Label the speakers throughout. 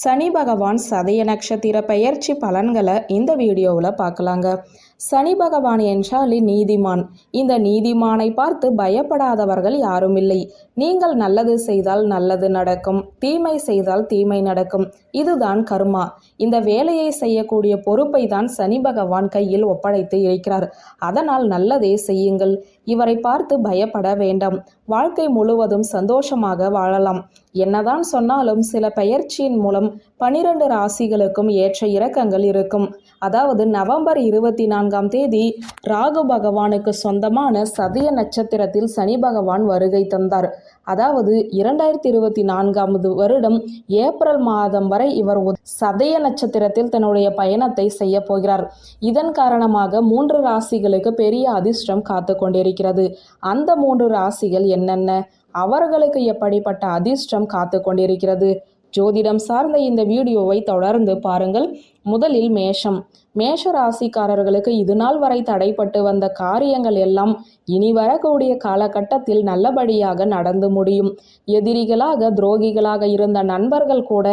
Speaker 1: சனி பகவான் சதய நட்சத்திர பெயர்ச்சி பலன்களை இந்த வீடியோவில் பார்க்கலாங்க. சனி பகவான் என்றாலே நீதிமான். இந்த நீதிமானை பார்த்து பயப்படாதவர்கள் யாரும் இல்லை. நீங்கள் நல்லது செய்தால் நல்லது நடக்கும். தீமை செய்தால் தீமை நடக்கும். இதுதான் கர்மா. இந்த வேலையை செய்யக்கூடிய பொறுப்பை தான் சனி பகவான் கையில் ஒப்படைத்து இருக்கிறார். அதனால் நல்லதே செய்யுங்கள். இவரை பார்த்து பயப்பட வேண்டாம். வாழ்க்கை முழுவதும் சந்தோஷமாக வாழலாம். என்னதான் சொன்னாலும் சில பெயர்ச்சியின் மூலம் பனிரெண்டு ராசிகளுக்கும் ஏற்ற இறக்கங்கள் இருக்கும். அதாவது நவம்பர் இருபத்தி நான்காம் தேதி ராகு பகவானுக்கு சொந்தமான சதய நட்சத்திரத்தில் சனி பகவான் வருகை தந்தார். அதாவது இரண்டாயிரத்தி இருபத்தி நான்காவது வருடம் ஏப்ரல் மாதம் வரை இவர் ஒரு சதய நட்சத்திரத்தில் தன்னுடைய பயணத்தை செய்ய போகிறார். இதன் காரணமாக மூன்று ராசிகளுக்கு பெரிய அதிர்ஷ்டம் காத்து கொண்டிருக்கிறது. அந்த மூன்று ராசிகள் என்னென்ன? அவர்களுக்கு எப்படிப்பட்ட அதிர்ஷ்டம் காத்து கொண்டிருக்கிறது ஜோதிடம் சார்ந்த இந்த வீடியோவை தொடர்ந்து பாருங்கள். முதலில் மேஷம். மேஷ ராசிக்காரர்களுக்கு இது நாள் வரை தடைப்பட்டு வந்த காரியங்கள் எல்லாம் இனி வரக்கூடிய காலகட்டத்தில் நல்லபடியாக நடந்து முடியும். எதிரிகளாக துரோகிகளாக இருந்த நண்பர்கள் கூட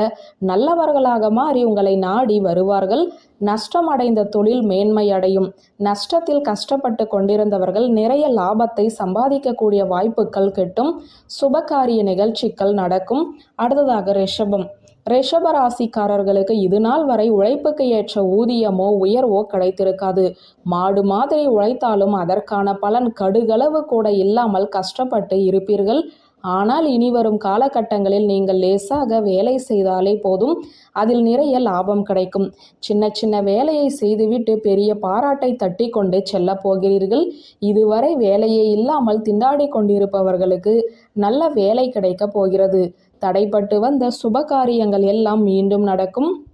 Speaker 1: நல்லவர்களாக மாறி உங்களை நாடி வருவார்கள். நஷ்டமடைந்த தொழில் மேன்மை அடையும் நஷ்டத்தில் கஷ்டப்பட்டு கொண்டிருந்தவர்கள் நிறைய லாபத்தை சம்பாதிக்கக்கூடிய வாய்ப்புகள் கிட்டும். சுபகாரிய நிகழ்ச்சிகள் நடக்கும். அடுத்ததாக ரிஷபம். ரிஷபராசிக்காரர்களுக்கு இது நாள் வரை உழைப்புக்கு ஏற்ற ஊதியமோ உயர்வோ கிடைத்திருக்காது. மாடு மாதிரி உழைத்தாலும் அதற்கான பலன் கடுகளவு கூட இல்லாமல் கஷ்டப்பட்டு இருப்பீர்கள். ஆனால் இனி வரும் காலகட்டங்களில் நீங்கள் லேசாக வேலை செய்தாலே போதும். அதில் நிறைய லாபம் கிடைக்கும். சின்ன சின்ன வேலையை செய்துவிட்டு பெரிய பாராட்டை தட்டி கொண்டு செல்ல போகிறீர்கள். இதுவரை வேலையே இல்லாமல் திண்டாடி கொண்டிருப்பவர்களுக்கு நல்ல வேலை கிடைக்கப் போகிறது. தடைப்பட்டு வந்த சுப காரியங்கள் எல்லாம் மீண்டும் நடக்கும்.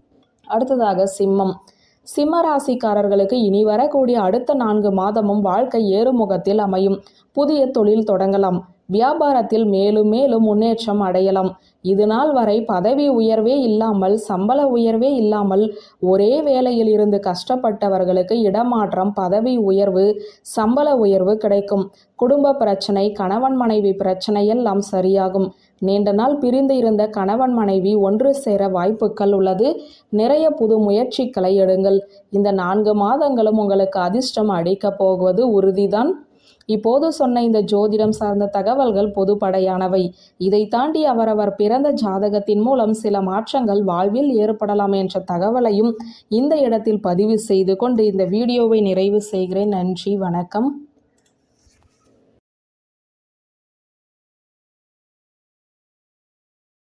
Speaker 1: அடுத்ததாக சிம்மம். சிம்ம ராசிக்காரர்களுக்கு இனி வரக்கூடிய அடுத்த நான்கு மாதமும் வாழ்க்கை ஏறுமுகத்தில் அமையும். புதிய தொழில் தொடங்கலாம். வியாபாரத்தில் மேலும் மேலும் முன்னேற்றம் அடையலாம். இது நாள் வரை பதவி உயர்வே இல்லாமல் சம்பள உயர்வே இல்லாமல் ஒரே வேலையில் இருந்து கஷ்டப்பட்டவர்களுக்கு இடமாற்றம் பதவி உயர்வு சம்பள உயர்வு கிடைக்கும். குடும்ப பிரச்சனை கணவன் மனைவி பிரச்சனை எல்லாம் சரியாகும். நீண்ட நாள் பிரிந்து இருந்த கணவன் மனைவி ஒன்று சேர வாய்ப்புகள் உள்ளது. நிறைய புது முயற்சிகளை எடுங்கள். இந்த நான்கு மாதங்களும் உங்களுக்கு அதிர்ஷ்டம் அடிக்கப் போவது உறுதிதான். இப்போது சொன்ன இந்த ஜோதிடம் சார்ந்த தகவல்கள் பொதுப்படையானவை. இதை தாண்டி அவரவர் பிறந்த ஜாதகத்தின் மூலம் சில மாற்றங்கள் வாழ்வில் ஏற்படலாம் என்ற தகவலையும் இந்த இடத்தில் பதிவு செய்து கொண்டு இந்த வீடியோவை நிறைவு செய்கிறேன். நன்றி வணக்கம்.